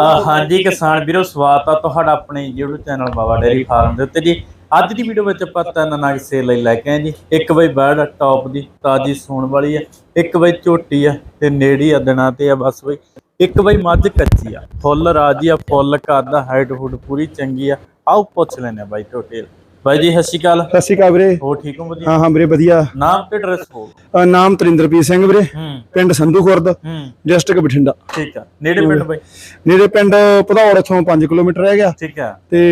ਹਾਂਜੀ ਕਿਸਾਨ ਵੀਰੋ ਸਵਾਗਤ ਆ ਤੁਹਾਡਾ ਆਪਣੇ YouTube channel Baba dairy farm ਦੇ ਉੱਤੇ ਜੀ। ਅੱਜ ਦੀ ਵੀਡੀਓ ਵਿੱਚ ਆਪਾਂ ਤਿੰਨ ਨਗ ਸੇਲ ਲਈ ਲੈ ਕੇ ਆਏ ਜੀ। ਇੱਕ ਬਈ ਬਰਡ ਟੌਪ ਦੀ ਤਾਜੀ ਸੂਣ ਵਾਲੀ ਆ। ਇੱਕ ਬਈ ਝੋਟੀ ਆ ਤੇ ਨੇੜੀ ਅੱਦਣਾ ਤੇ ਆ ਬਸ ਬਈ। ਇੱਕ ਬਈ ਮੱਝ ਕੱਚੀ ਆ। ਫੁੱਲ ਰਾਜੀ ਆ ਫੁੱਲ ਕਰਦਾ ਹਾਈਟ ਹੁੱਡ ਪੂਰੀ ਚੰਗੀ ਆ। ਆਓ ਪੁੱਛ ਲੈਨੇ ਆ ਬਾਈ ਝੋਟੀ ਬਾਈ ਜੀ ਸਤਿ ਸ਼੍ਰੀ ਅਕਾਲ। ਸਤਿ ਸ਼੍ਰੀ ਅਕਾਲ ਵੀਰੇ। ਹੋ ਠੀਕ ਹੋ ਵਧੀਆ? ਹਾਂ ਹਾਂ ਵੀਰੇ ਵਧੀਆ। ਨਾਮ ਤੇ ਐਡਰੈਸ ਹੋ ਅ, ਨਾਮ ਤਰਿੰਦਰਪੀਰ ਸਿੰਘ ਵੀਰੇ। ਹੂੰ। ਪਿੰਡ ਸੰਧੂ ਖੁਰਦ ਹੂੰ। ਡਿਸਟ੍ਰਿਕਟ ਬਠਿੰਡਾ। ਠੀਕ ਆ। ਨੇੜੇ ਪਿੰਡ ਬਾਈ? ਨੇੜੇ ਪਿੰਡ ਭਦੌੜ ਇੱਥੋਂ 5 ਕਿਲੋਮੀਟਰ ਰਹਿ ਗਿਆ। ਠੀਕ ਆ। ਤੇ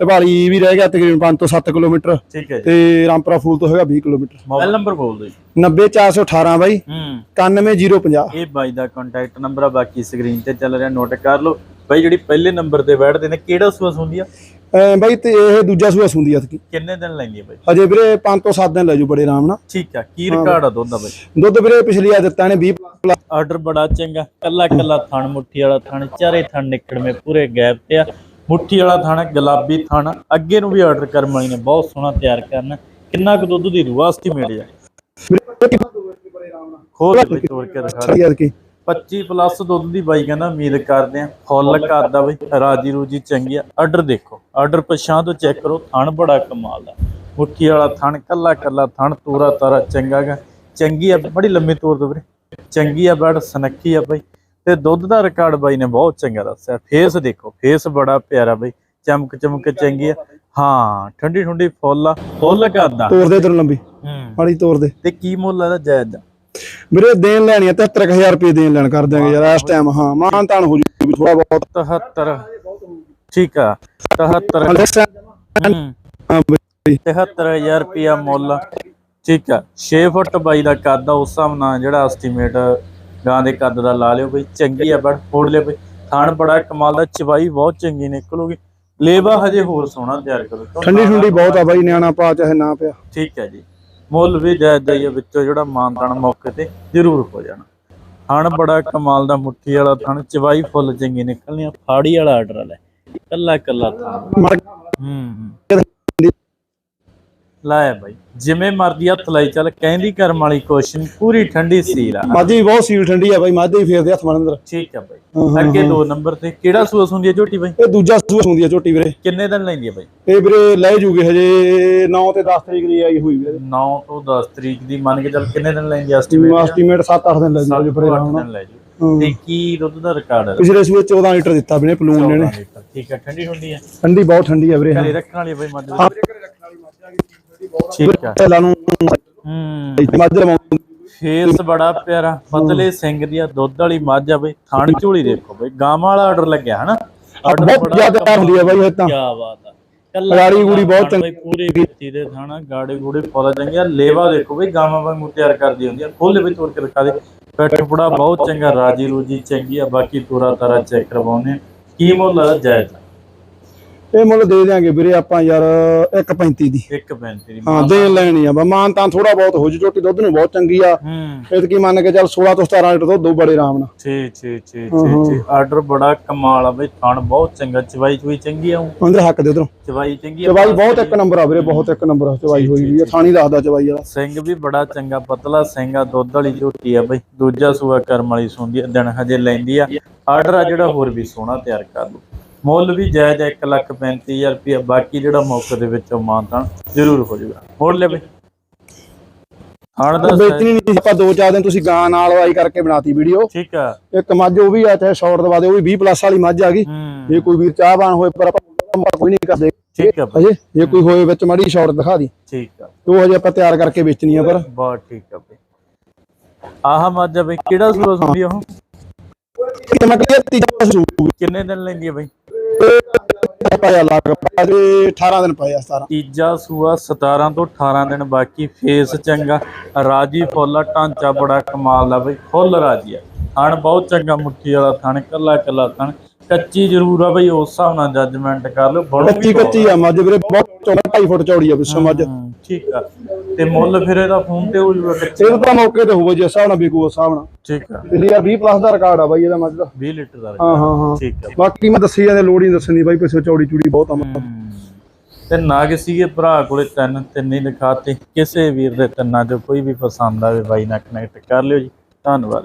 ਢਵਾਲੀ ਵੀ ਰਹਿ ਗਿਆ ਤਕਰੀਬਨ 5 ਤੋਂ 7 ਕਿਲੋਮੀਟਰ। ਠੀਕ ਜੀ। ਤੇ ਰਾਮਪੁਰਾ ਫੂਲ ਤੋਂ ਹੈਗਾ 20 ਕਿਲੋਮੀਟਰ। ਮੋਬਾਈਲ ਨੰਬਰ ਬੋਲ ਦਿਓ ਜੀ। 90418 ਬਾਈ ਹੂੰ। 91050 ਇਹ ਬਾਈ ਦਾ ਕੰਟੈਕਟ ਨੰਬਰ ਆ ਬਾਕੀ ਸਕਰੀਨ ਤੇ ਚੱਲ ਰਿਹਾ ਨੋਟ ਕਰ ਲਓ। ਬਾਈ ਜਿਹੜੀ ਪਹਿਲੇ ਨੰਬਰ ਤੇ ਬੈਠਦੇ ਨੇ ਕਿਹੜਾ ਸੂਆ ਹੁੰਦੀ ਆ? ਬਾਈ ਤੇ ਇਹ ਦੂਜਾ ਸੂਆ ਸੁੰਦੀ ਆ ਤਕੀ ਕਿੰਨੇ ਦਿਨ ਲੈਂਦੀ ਆ ਬਾਈ? ਅਜੇ ਵੀਰੇ 5 ਤੋਂ 7 ਦਿਨ ਲੈ ਜੂ ਬੜੇ ਆਰਾਮ ਨਾਲ। ਠੀਕ ਆ ਕੀ ਰਿਕਾਰਡ ਆ ਦੁੱਧ ਦਾ ਬਾਈ? ਦੁੱਧ ਵੀਰੇ ਪਿਛਲੀ ਆ ਦਿੱਤਾ ਨੇ 20 ਪਲੱਸ। ਆਰਡਰ ਬੜਾ ਚੰਗਾ। ਕੱਲਾ ਕੱਲਾ ਥਣ ਮੁੱਠੀ ਵਾਲਾ ਥਣ ਚਾਰੇ ਥਣ ਨਿਕੜਵੇਂ ਪੂਰੇ ਗੈਪ ਤੇ ਆ। ਮੁੱਠੀ ਵਾਲਾ ਥਣ ਗੁਲਾਬੀ ਥਣ ਅੱਗੇ ਨੂੰ ਵੀ ਆਰਡਰ ਕਰਨ ਵਾਲੀ ਨੇ ਬਹੁਤ ਸੋਹਣਾ ਤਿਆਰ ਕਰਨਾ। ਕਿੰਨਾ ਕੁ ਦੁੱਧ ਦੀ ਰੂਹ ਐਸਟੀਮੇਟ ਆ ਖੋਲ ਕੇ ਤੋੜ ਕੇ ਦਿਖਾ। ਦੇ। ਯਾਰ ਕੀ 25 ਪਲੱਸ ਦੁੱਧ ਦੀ ਬਾਈ ਕਹਿੰਦਾ ਉਮੀਦ ਕਰਦੇ ਆ ਫੁੱਲ ਕਰਦਾ ਬਈ ਰਾਜੀ ਰੂਜੀ ਚੰਗੀ ਆ। ਆਰਡਰ ਦੇਖੋ ਆਰਡਰ ਪਛਾਂ ਤੋਂ ਚੈੱਕ ਕਰੋ ਥਣ ਬੜਾ ਕਮਾਲ ਦਾ ਮੁੱਠੀ ਵਾਲਾ ਥਣ ਕੱਲਾ ਕੱਲਾ ਥਣ ਤੂਰਾ ਤਾਰਾ ਚੰਗਾ ਗਾ। ਚੰਗੀ ਆ ਬੜੀ ਲੰਮੀ ਤੋਰ ਦੋ ਵੀਰੇ। ਚੰਗੀ ਆ ਬੜ ਸਨੱਖੀ ਆ ਬਈ। ਤੇ ਦੁੱਧ ਦਾ ਰਿਕਾਰਡ ਬਾਈ ਨੇ ਬਹੁਤ ਚੰਗਾ ਦੱਸਿਆ। ਫੇਸ ਦੇਖੋ ਫੇਸ ਬੜਾ ਪਿਆਰਾ ਬਈ। ਚਮਕ ਚਮਕ ਚੰਗੀ ਆ। ਹਾਂ ਠੰਡੀ ਠੰਡੀ ਫੁੱਲ ਆ। ਫੁੱਲ ਕਰਦਾ ਤੋਰ ਦੇ ਤੈਨੂੰ ਲੰਬੀ। ਹੂੰ। ਮਾੜੀ ਤੋਰ ਦੇ ਤੇ ਕੀ ਮੁੱਲ ਇਹਦਾ ਜਾਇਜ਼ ਦਾ ਵੀਰੇ ਦੇਣ ਲੈਣੀ ਆ 73000 ਰੁਪਏ ਦੇਣ ਲੈਣ ਕਰ ਦਿਆਂਗੇ ਯਾਰ ਇਸ ਟਾਈਮ ਹਾਂ ਮਾਨ ਤਾਨ ਹੋ ਜੂ ਥੋੜਾ ਬਹੁਤ। 73 ਠੀਕ ਆ 73 ਹਾਲੇ ਇਸ time- ਹੂੰ ਹਾਂ ਬਈ। 73000 ਰੁਪਿਆ ਮੁੱਲ ਠੀਕ ਆ। 6 ਫੁੱਟ ਬਾਈ ਦਾ ਕੱਦ ਆ ਉਸ ਹਿਸਾਬ ਨਾਲ ਜਿਹੜਾ ਐਸਟੀਮੇਟ ਗਾਂ ਦੇ ਕੱਦ ਦਾ ਲਾ ਲਿਓ ਬਈ ਚੰਗੀ ਆ ਬੜ ਫੋੜ ਲਿਓ ਬਈ। ਥਣ ਬੜਾ ਕਮਾਲ ਦਾ ਚਵਾਈ ਬਹੁਤ ਚੰਗੀ ਨਿਕਲੂਗੀ। ਲੇਵਾ ਹਜੇ ਹੋਰ ਸੋਹਣਾ ਤਿਆਰ ਕਰੋ। ਠੰਡੀ ਠੰਡੀ ਬਹੁਤ ਆ ਬਾਈ ਨਿਆਣਾ ਪਾ ਚਾਹੇ ਨਾ ਪਿਆ। ਠੀਕ ਹੈ ਜੀ। ਮੁੱਲ ਵੀ ਜਾਇਜ਼ ਜਾਈ ਆ ਵਿੱਚੋਂ ਜਿਹੜਾ ਮਾਨਤਾਨ ਮੌਕੇ ਤੇ ਜ਼ਰੂਰ ਹੋ ਜਾਣਾ। ਥਣ ਬੜਾ ਕਮਾਲ ਦਾ ਮੁੱਠੀ ਵਾਲਾ ਥਣ ਚਵਾਈ ਫੁੱਲ ਚੰਗੀ ਨਿਕਲਣੀ ਆ ਫਾੜੀ ਵਾਲਾ ਆਰਡਰ ਲੈ। ਕੱਲਾ ਕੱਲਾ ਥਣ। ਹੂੰ ਹੂੰ। ਲਾਇਆ ਬਾਈ। ਜਿਵੇਂ ਮਰਦੀ ਹੱਥ ਲਾਈ ਚੱਲ ਕਹਿੰਦੀ ਕਰਮ ਵਾਲੀ ਕੋਸ਼ਿਸ਼ ਪੂਰੀ ਠੰਡੀ ਸੀਲ ਆ। ਮਾਝੀ ਬਹੁਤ ਸੀਲ ਠੰਡੀ ਆ ਬਾਈ ਮਾਝੇ ਹੀ ਫੇਰਦੇ ਹੱਥ ਮਨ ਅੰਦਰ। ਠੀਕ ਆ ਬਾਈ। ਹਾਂ, ਹਾਂ, ਅੱਗੇ ਦੋ ਨੰਬਰ ਤੇ ਕਿਹੜਾ ਸੂਸ ਹੁੰਦੀ ਹੈ ਝੋਟੀ ਬਾਈ? ਇਹ ਦੂਜਾ ਸੂਆ ਹੁੰਦੀ ਆ ਝੋਟੀ ਵੀਰੇ। ਕਿੰਨੇ ਦਿਨ ਲੈਂਦੀ ਹੈ ਬਾਈ? ਇਹ ਵੀਰੇ ਲੈ ਜੂਗੇ ਹਜੇ 9 ਤੇ 10 ਤਰੀਕ ਦੀ ਆਈ ਹੋਈ ਵੀਰੇ। 9 ਤੋਂ 10 ਤਰੀਕ ਦੀ ਮੰਨ ਕੇ ਚੱਲ ਕਿੰਨੇ ਦਿਨ ਲੈਂਦੀ ਐਸਟੀਮੇਟ ਐਸਟੀਮੇਟ 7-8 ਦਿਨ ਲੈ ਜੂਗੇ ਫਿਰ ਆਰਾਮ ਨਾਲ ਦਿਨ ਲੈ ਜੂ। ਹਾਂ। ਤੇ ਕੀ ਦੁੱਧ ਦਾ ਰਿਕਾਰਡ ਹੈ ਪਿਛਲੇ ਸੂਏ 14 ਲੀਟਰ ਦਿੱਤਾ ਵੀਰੇ ਪਲੂਨ ਨੇ। ਠੀਕ ਹੈ ਠੰਡੀ ਠੰਡੀ ਹੈ ਠੰਡੀ ਬਹੁਤ ਠੰਡੀ ਆ ਵੀਰੇ ਹਾਂ। ਘਰੇ ਰੱਖਣ ਵਾਲੀ ਆ ਬਾਈ ਮੱਝ ਠੀਕ ਆ ਪਹਿਲਾਂ ਨੂੰ ਹੂੰ। ਫੇਸ ਬੜਾ ਪਿਆਰਾ ਪਤਲੇ ਸਿੰਘ ਦੀ ਆ ਦੁੱਧ ਵਾਲੀ ਮੱਝ ਆ ਬਈ ਥਣ ਝੋਲੀ ਦੇਖੋ ਬਈ ਗਾਵਾਂ ਵਾਲਾ ਆਰਡਰ ਲੱਗਿਆ ਹਨਾ? ਬਹੁਤ ਜ਼ਿਆਦਾ ਹੁੰਦੀ ਆ ਬਾਈ ਇਹ ਤਾਂ। ਕੀ ਬਾਤ ਆ। ਗਾੜੀ ਗੂੜੀ ਬਹੁਤ ਥਣ ਬਈ ਪੂਰੀ ਵਿੱਤੀ ਦੇ ਥਾਣਾ ਗਾੜੀ ਗੂੜੀ ਫੁੱਲ ਚੰਗੀ ਆ ਲੇਵਾ ਦੇਖੋ ਬਈ ਗਾਵਾਂ ਵਾਂਗੂ ਤਿਆਰ ਕਰਦੀ ਹੁੰਦੀ ਆ ਖੋਲੇ ਵੀ ਤੋੜ ਕੇ ਦਿਖਾ ਦੇ। ਪੈਟ ਬੜਾ ਬਹੁਤ ਚੰਗਾ ਰਾਜੀ ਰੂਜੀ ਚੰਗੀ ਆ ਬਾਕੀ ਪੂਰਾ ਤਾਰਾ ਚੈੱਕ ਕਰਵਾਉਨੇ ਆ। ਕੀ ਮੁੱਲ ਆ? ਜਾਇਜ਼ ਇਹ ਮੁੱਲ ਦੇ ਦਿਆਂਗੇ ਵੀਰੇ ਆਪਾਂ ਯਾਰ 1.35 ਦੀ। 1.35 ਦੀ। ਹਾਂ ਦੇਣ ਲੈਣੀ ਆ। ਬਾ ਮਾਨ ਤਾਂ ਥੋੜਾ ਬਹੁਤ ਹੋ ਜੂ ਝੋਟੀ ਦੁੱਧ ਨੂੰ ਬਹੁਤ ਚੰਗੀ ਆ। ਇਹ ਕੀ ਮੰਨ ਕੇ ਚੱਲ 16 ਤੋਂ 17 ਲੀਟਰ ਦੁੱਧ ਦੋ ਬੜੇ ਆਰਾਮ ਨਾਲ। ਛੇ ਛੇ ਛੇ ਛੇ ਆਰਡਰ ਬੜਾ ਕਮਾਲ ਆ ਬਈ ਥਣ ਬਹੁਤ ਚੰਗਾ ਚਵਾਈ ਚੁਈ ਚੰਗੀ ਆ। ਅੰਦਰ ਹੱਕ ਦੇ ਉਧਰੋਂ। ਚਵਾਈ ਚੰਗੀ ਆ ਚਵਾਈ ਬਹੁਤ ਇੱਕ ਨੰਬਰ ਆ ਵੀਰੇ ਬਹੁਤ ਇੱਕ ਨੰਬਰ ਆ ਚਵਾਈ ਹੋਈ ਵੀ ਆ ਥਾਣੀ ਦੱਸਦਾ ਚਵਾਈ ਵਾਲਾ। ਸਿੰਘ ਵੀ ਬੜਾ ਚੰਗਾ ਪਤਲਾ ਸਿੰਘ ਆ ਦੁੱਧ ਵਾਲੀ ਝੋਟੀ ਆ ਬਈ। ਦੂਜਾ ਸੂਆ ਕਰਮ ਵਾਲੀ ਸੁੰਦੀ ਆ ਦਿਨ ਹਜੇ ਲੈਂਦੀ ਆ। ਆਰਡਰ ਆ ਜਿਹੜਾ ਹੋਰ ਵੀ ਸੋਹਣਾ ਤਿਆਰ ਕਰ ਲਓ। ਮੁੱਲ ਵੀ ਜਾਇਜ਼ ਆ 135000 ਰੁਪਇਆ ਬਾਕੀ ਜਿਹੜਾ ਮੌਕੇ ਦੇ ਵਿੱਚੋਂ ਮਾਨਤਾਂ ਜ਼ਰੂਰ ਹੋ ਜਾਊਗਾ। ਮੋੜ ਲੈ ਬਈ। ਹਣ ਦਾ ਵੇਚਣੀ ਨਹੀਂ ਆਪਾਂ ਦੋ ਚਾਰ ਦਿਨ ਤੁਸੀਂ ਗਾਂ ਨਾਲ ਵਾਈ ਕਰਕੇ ਬਣਾਤੀ ਵੀਡੀਓ। ਠੀਕ ਆ। ਇੱਕ ਮੱਝ ਉਹ ਵੀ ਆ ਚਾਹੇ ਸ਼ਾਰਟ ਦਵਾ ਦੇ ਉਹ ਵੀ 20 ਪਲੱਸ ਵਾਲੀ ਮੱਝ ਆ ਗਈ। ਹੂੰ। ਜੇ ਕੋਈ ਵੀਰ ਚਾਹਵਾਨ ਹੋਏ ਪਰ ਆਪਾਂ ਕੋਈ ਨਹੀਂ ਕਰਦੇ। ਠੀਕ ਆ ਅਜੇ ਜੇ ਕੋਈ ਹੋਏ ਵਿੱਚ ਮੜੀ ਸ਼ਾਰਟ ਦਿਖਾ ਦੀ। ਠੀਕ ਆ। ਉਹ ਹਜੇ ਆਪਾਂ ਤਿਆਰ ਕਰਕੇ ਵੇਚਣੀ ਆ ਪਰ। ਬਹੁਤ ਠੀਕ ਆ ਬਈ। ਆਹ ਮੱਝ ਆ ਬਈ ਕਿਹੜਾ ਸੂਆ ਸੁੰਦੀ ਉਹ? ਤੀਜਾ ਕਿੰਨੇ ਦਿਨ ਲੈਂਦੀ ਆ ਬਈ? ਪਾਇਆ ਲੱਗ ਪਾਏ 18 ਦਿਨ ਪਏ ਆ 17 ਤੀਜਾ ਸੂਆ 17 ਤੋਂ 18 ਦਿਨ ਬਾਕੀ ਫੇਸ ਚੰਗਾ। ਰਾਜੀ ਫੁੱਲ ਆ, ਢਾਂਚਾ ਬੜਾ ਕਮਾਲ ਦਾ ਬਈ ਫੁੱਲ ਰਾਜੀ ਆ। ਥਣ ਬਹੁਤ ਚੰਗਾ ਮੁੱਠੀ ਵਾਲਾ ਥਣ ਕੱਲਾ ਕੱਲਾ ਥਣ। ਕੱਚੀ ਜ਼ਰੂਰ ਆ ਬਈ ਉਸ ਹਿਸਾਬ ਨਾਲ ਜੱਜਮੈਂਟ ਕਰ ਲਓ ਬੜੋ ਕੱਚੀ ਕੱਚੀ ਆ। ਮੱਝ ਵੀਰੇ ਬਹੁਤ ਚੌੜਾ 2.5 ਫੁੱਟ ਚੌੜੀ ਆ ਪਿੱਛੋਂ ਮੱਝ ਠੀਕ ਆ। ਤੇ ਮੁੱਲ ਫਿਰ ਇਹਦਾ ਫੋਨ ਤੇ ਹੋ ਜੂਗਾ ਇਹ ਤਾਂ ਮੌਕੇ ਤੇ ਹੋਵੇ ਜਿਸ ਹਿਸਾਬ ਨਾਲ ਵਿਕੂ ਉਸ ਹਿਸਾਬ ਨਾਲ। ਠੀਕ ਆ। ਪਿਛਲੀ ਯਾਰ 20 ਪਲੱਸ ਦਾ ਰਿਕਾਰਡ ਆ ਬਾਈ ਇਹਦਾ ਮੱਝ ਦਾ 20 ਲੀਟਰ ਦਾ ਹਾਂ ਹਾਂ ਹਾਂ। ਠੀਕ ਆ। ਬਾਕੀ ਮੈਂ ਦੱਸੀ ਜਾਂਦੇ ਲੋੜ ਹੀ ਦੱਸਣੀ ਬਾਈ ਪਿੱਛੋਂ ਚੌੜੀ ਚੂੜੀ ਬਹੁਤ ਆ। ਤੇ ਨਾਗ ਸੀਗੇ ਭਰਾ ਕੋਲੇ ਤਿੰਨ ਤਿੰਨ ਹੀ ਲਿਖਾਤੇ। ਕਿਸੇ ਵੀਰ ਦੇ ਤਿੰਨਾਂ ਚੋਂ ਕੋਈ ਵੀ ਪਸੰਦ ਆਵੇ ਬਾਈ ਨਾਲ ਕਨੈਕਟ ਕਰ ਲਿਓ ਜੀ। ਧੰਨਵਾਦ।